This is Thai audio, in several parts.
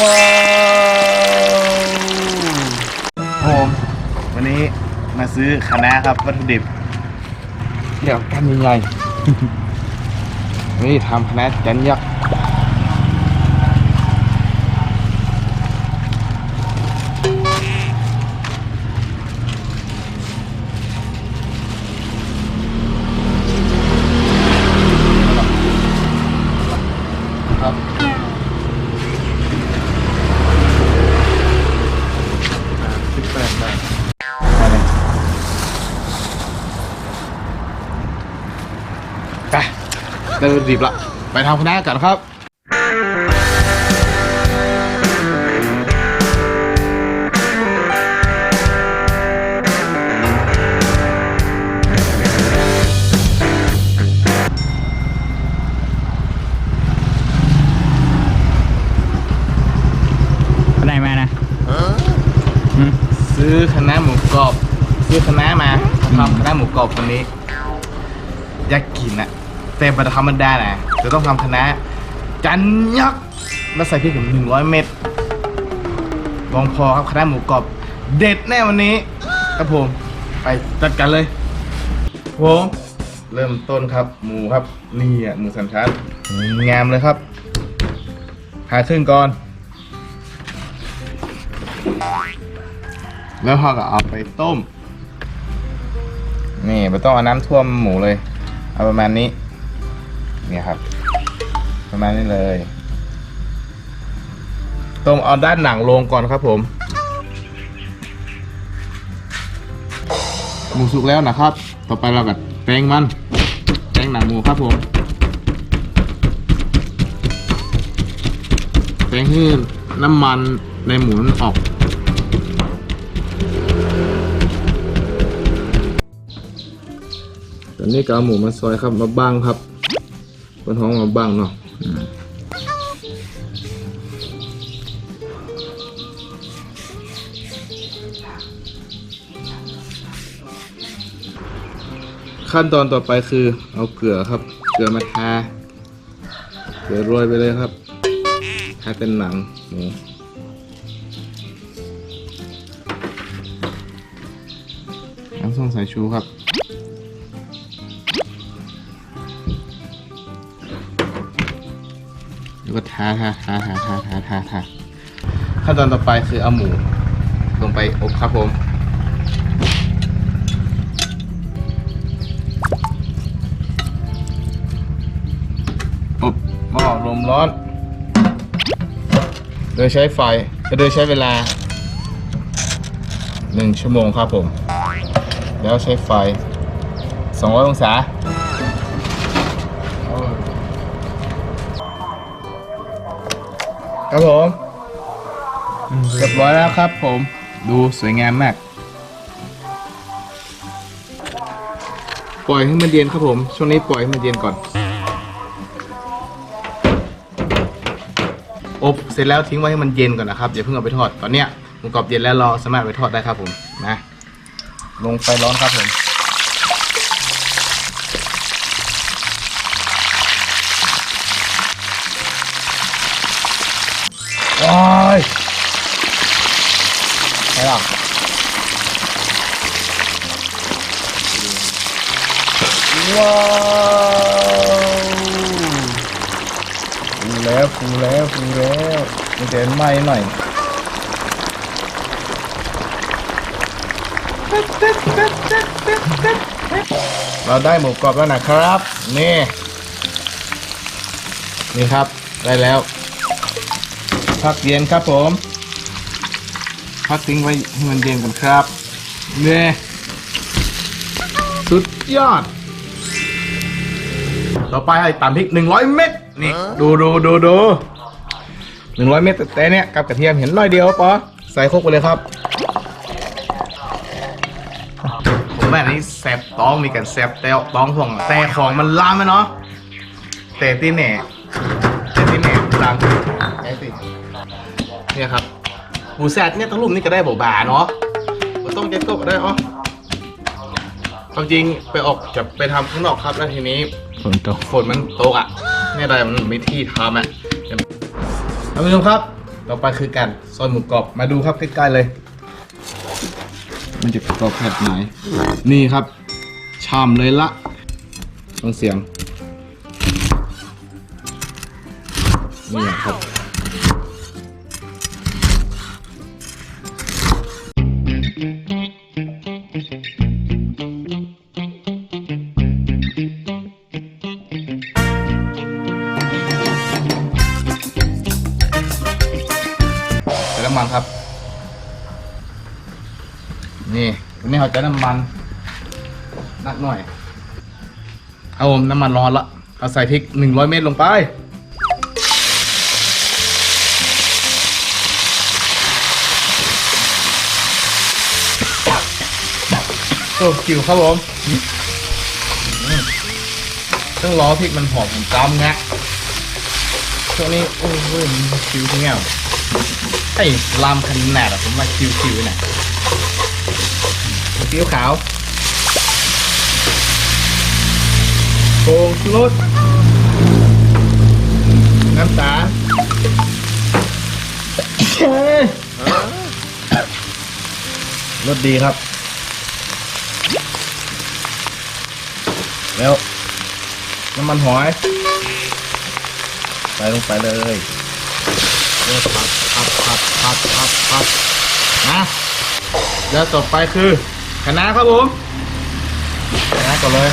ว้าวผมวันนี้มาซื้อคะน้าครับวัตถุดิบ เดี๋ยวกันยังไง นี่ทำคะน้าจันยักษ์ ไปได้วัตถุดิบละไปทำคะน้ากันครับไปไหนมานะหืม ซื้อคะน้าหมูกรอบ ซื้อคะน้ามาทำคะน้าหมูกรอบวันนี้อยากกินอะ แต่บัตธรรมดานะจะต้องทำคะน้าจันยักษ์แล้วใส่พริกถึงหนึ่งร้อยเม็ดลองพอครับคะน้าหมูกรอบเด็ดแน่วันนี้ ครับผม ไปจัดกันเลยผมเริ่มต้นครับ หมูครับนี่อะหมูสันชันงามเลยครับหาครึ่งก่อน แล้วเราก็เอาไปต้ม นี่ไม่ต้องเอาน้ำท่วมหมูเลย เอาประมาณนี้ เนี่ยครับประมาณนี้เลยต้มเอาด้านหนังลงก่อนครับผมหมูสุกแล้วนะครับ ต่อไปเราก็แปรงมันแปรงหนังหมูครับผมแปรงให้น้ำมันในหมูนั้นออก ตอนนี้ก็เอาหมูมาซอยครับมาบ้างครับ บนท้องมาบ้างเนาะขั้นตอนต่อไปคือเอาเกลือครับ เกลือมาทาเกลือโรยไปเลยครับทาเป็นหนังหมูน้ำส้มสายชูครับ แล้วก็ทาทาทาทาทาทาทาทาขั้นตอนต่อไปคือเอาหมู ลงไปอบครับผมอบหม้อลมร้อน โดยใช้ไฟโดยใช้เวลา1ชั่วโมงครับผม แล้วใช้ไฟ 200 องศา ครับผมเรียบร้อยแล้วครับผม ดูสวยงามมาก ปล่อยให้มันเย็นครับผม ช่วงนี้ปล่อยให้มันเย็นก่อน อบเสร็จแล้วทิ้งไว้ให้มันเย็นก่อนนะครับอย่าเพิ่งเอาไปทอด ตอนเนี้ยหมูกรอบเย็นแล้วราสามารถไปทอดได้ครับผมนะ ลงไฟร้อนครับผม โอ้ยไปหรอว้าวฟูแล้วฟูแล้วฟูแล้วมันจะไหม้หน่อยเราได้หมูกรอบแล้วนะครับ นี่ นี่ครับ ได้แล้ว พักเย็นครับผม พักทิ้งไว้ให้มันเย็นก่อนครับเนี่ยสุดยอด ต่อไปให้ตามพริก100เม็ดนี่ดูดูดูดู100เม็ดแต่เนี่ยกับกระเทียมเห็นน้อยเดียวปอใส่โคกไปเลยครับผมแบบนี้แซบต้องมีกันแซบแต่ต้องห่วงแต่ของมันล้ามไหมเนาะแต่ที่เนี่ย เนี่ยครับหมูแซดเนี่ยต้องรุ่มนี่ก็ได้บ่บาเนาะมันต้องเจ็ตโตก็ได้อ๋อความจริงไปออกจะไปทำข้างนอกครับแล้วทีนี้ฝนตกฝนมันตกอะเนี่ยอะไรมันไม่ที่ทำอะท่านผู้ชมครับตต่อไปคือการซอยหมูกรอบมาดูครับใกล้ๆเลย มันจะกรอบขนาดไหน นี่ครับชามเลยละฟังเสียงนี่ครับ น้ำมันครับ นี่วันนี้เราจะน้ำมันนักหน่อยเอาผมน้ำมันร้อนละเอาใส่พริก100เม็ดลงไปโอ้คิวครับผมอืมต้องรอพริกมันหอมผมจำงะช่วงนี้โอ้ยมันคิวที่เงี้ย ไอ้ลามขนาดอะผมมาคิวคิวเนี่ยคิวขาวโปงรสน้ำตาลรสดีครับ แล้ว น้ำมันหอย ใส่ลงไปเลยเออพับ พับผัดผัดผัดผัดนะแล้วต่อไปคือคะน้าครับผมคะน้าก่อนเลย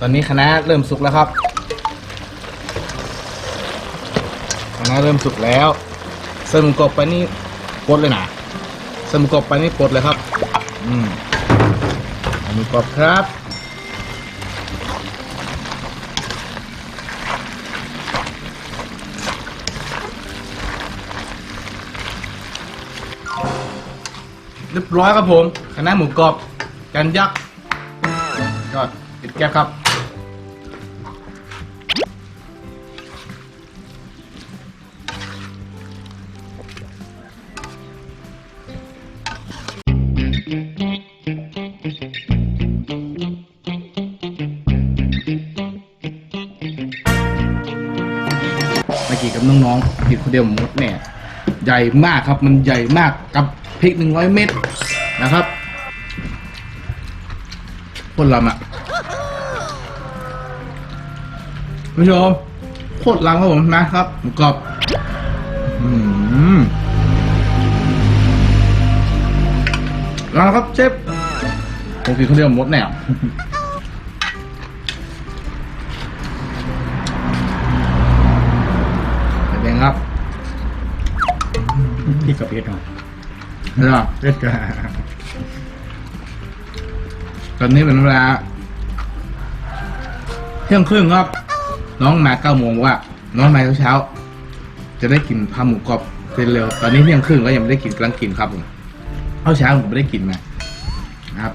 ตอนนี้คณะเริ่มสุกแล้วครับคณะเริ่มสุกแล้วเส้นหมูกรอบไปนี่ปดเลยนะเส้นหมูกรอบไปนี่ปดเลยครับ อืมเอาหมูกรอบครับเรียบร้อยครับผมคณะหมูกรอบกันยักษ์ยอดปิดแก้วครับ เดียวมดเนี่ยใหญ่มากครับมันใหญ่มากกับพริกหนึ่งร้อยเม็ดนะครับโคนลำอะคุณผู้ชมโคตรลำครับผมนะครับหมูกรอบอืมลำครับเชฟผมกินคนเดียวมดแน่เป็นไงครับ พี่กับเพชรหน่อยเนาะเพชรก็ตอนนี้เป็นเวลาเที่ยงครึ่งครับ น้องมาเก้าโมงว่า น้องมาเช้าๆจะได้กินพาหมูกรอบเร็วๆตอนนี้เที่ยงครึ่งแล้วยังไม่ได้กินกำลังกินครับผมเช้าเช้าผมไม่ได้กินมานะครับ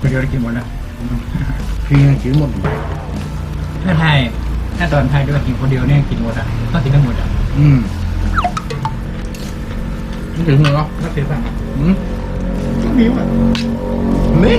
อืมคนเดียวได้กินหมดนะพี่ยังกินหมดอยู่ถ้าไทยถ้าตอนไทยด้วยกินคนเดียวเนี่ยกินหมดอะก็กินทั้งหมดอะอืมไม่ถึงเหรอก็เสียสั่งอืมก็มีว่ะนี่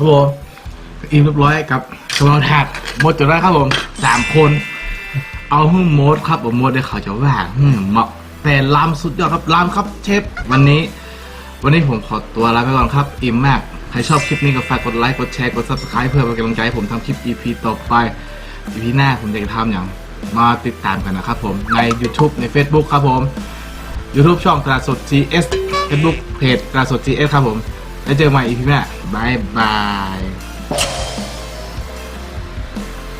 ครับผมอิ่มเรียบร้อยกับกระเพราถาดหมดจดได้ครับผมสามคน เอาหึ่งโมดครับผมโมดได้เขาจะว่าหึ่งเหมาะแต่ลำสุดยอดครับลำครับเชฟวันนี้ วันนี้ผมขอตัวลาไปก่อนครับ อิ่มมาก ใครชอบคลิปนี้ก็ฝากกดไลค์กดแชร์กด subscribe เพื่อเป็นกำลังใจให้ผมทำคลิป EP ต่อไป EP หน้าผมจะทำอย่างมาติดตามกันนะครับผมใน YouTube ใน Facebook ครับผม YouTube ช่องตลาดสด GS Facebook เพจตลาดสด GS ครับผม แล้วเจอกันใหม่อีพีหน้าบายบาย